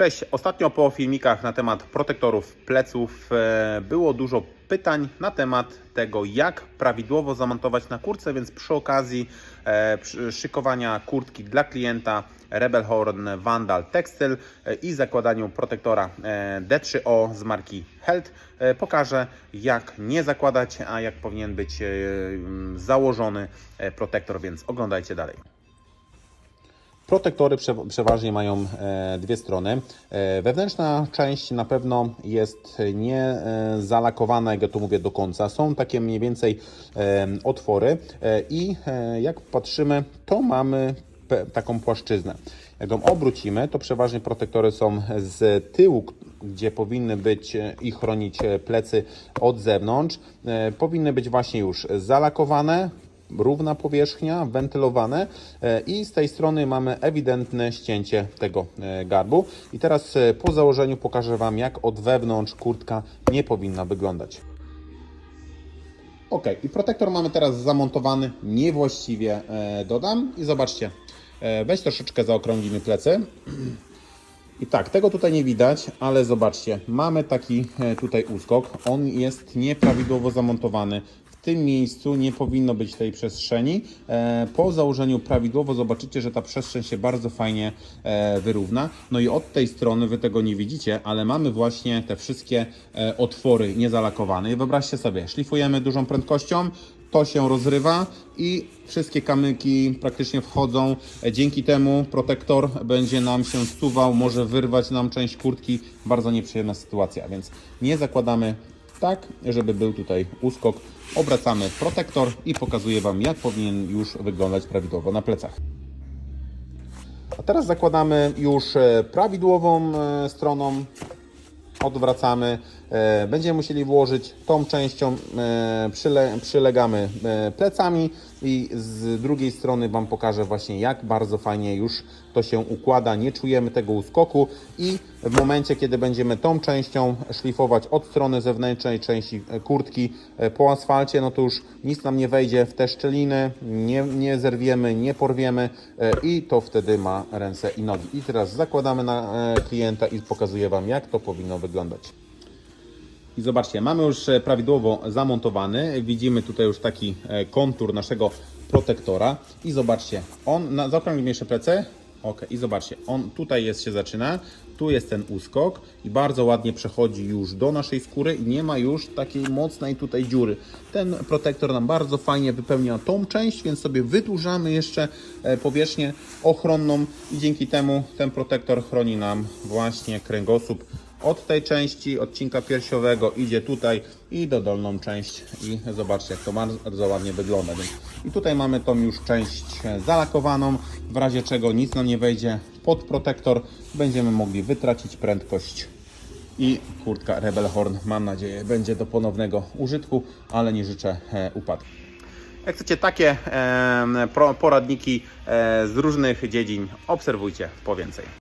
Cześć, ostatnio po filmikach na temat protektorów pleców e, było dużo pytań na temat tego, jak prawidłowo zamontować na kurtce, więc przy okazji e, szykowania kurtki dla klienta Rebel Horn Vandal Textile e, i zakładaniu protektora e, D3O z marki Held pokażę, jak nie zakładać, a jak powinien być założony protektor, więc oglądajcie dalej. Protektory prze, przeważnie mają e, dwie strony. E, wewnętrzna część na pewno jest nie e, zalakowana, jak ja to mówię, do końca. Są takie mniej więcej otwory i jak patrzymy, to mamy taką płaszczyznę. Jak ją obrócimy, to przeważnie protektory są z tyłu, gdzie powinny być i chronić plecy od zewnątrz. Powinny być właśnie już zalakowane, równa powierzchnia, wentylowane e, i z tej strony mamy ewidentne ścięcie tego e, garbu. I teraz e, po założeniu pokażę Wam, jak od wewnątrz kurtka nie powinna wyglądać. Ok, i protektor mamy teraz zamontowany niewłaściwie, dodam. I zobaczcie, weź troszeczkę zaokrąglimy plecy. I tak, tego tutaj nie widać, ale zobaczcie, mamy taki tutaj uskok. On jest nieprawidłowo zamontowany. Tym miejscu nie powinno być tej przestrzeni. E, Po założeniu prawidłowo zobaczycie, że ta przestrzeń się bardzo fajnie e, wyrówna. No i od tej strony wy tego nie widzicie, ale mamy właśnie te wszystkie e, otwory niezalakowane. I wyobraźcie sobie, szlifujemy dużą prędkością, to się rozrywa i wszystkie kamyki praktycznie wchodzą. Dzięki temu protektor będzie nam się stuwał, może wyrwać nam część kurtki. Bardzo nieprzyjemna sytuacja, więc nie zakładamy tak, żeby był tutaj uskok. Obracamy protektor i pokazuję Wam, jak powinien już wyglądać prawidłowo na plecach. A teraz zakładamy już e, prawidłową e, stroną odwracamy. E, Będziemy musieli włożyć tą częścią, przyle, przylegamy plecami i z drugiej strony Wam pokażę właśnie jak bardzo fajnie już to się układa, nie czujemy tego uskoku i w momencie kiedy będziemy tą częścią szlifować od strony zewnętrznej części e, kurtki e, po asfalcie, no to już nic nam nie wejdzie w te szczeliny, nie, nie zerwiemy, nie porwiemy e, i to wtedy ma ręce i nogi. I teraz zakładamy na klienta i pokazuję Wam jak to powinno wyglądać. I zobaczcie, mamy już e, prawidłowo zamontowany. Widzimy tutaj już taki e, kontur naszego protektora. I zobaczcie, on na zaokrąglimy jeszcze plecy. Ok, i zobaczcie, on tutaj jest, się zaczyna, tu jest ten uskok i bardzo ładnie przechodzi już do naszej skóry i nie ma już takiej mocnej tutaj dziury. Ten protektor nam bardzo fajnie wypełnia tą część, więc sobie wydłużamy jeszcze e, powierzchnię ochronną i dzięki temu ten protektor chroni nam właśnie kręgosłup od tej części odcinka piersiowego idzie tutaj i do dolną część i zobaczcie jak to bardzo ładnie wygląda. I tutaj mamy tą już część zalakowaną, w razie czego nic nam nie wejdzie pod protektor, będziemy mogli wytracić prędkość i kurtka Rebel Horn mam nadzieję będzie do ponownego użytku, ale nie życzę e, upadku. Jak chcecie takie poradniki e, z różnych dziedzin, obserwujcie po więcej.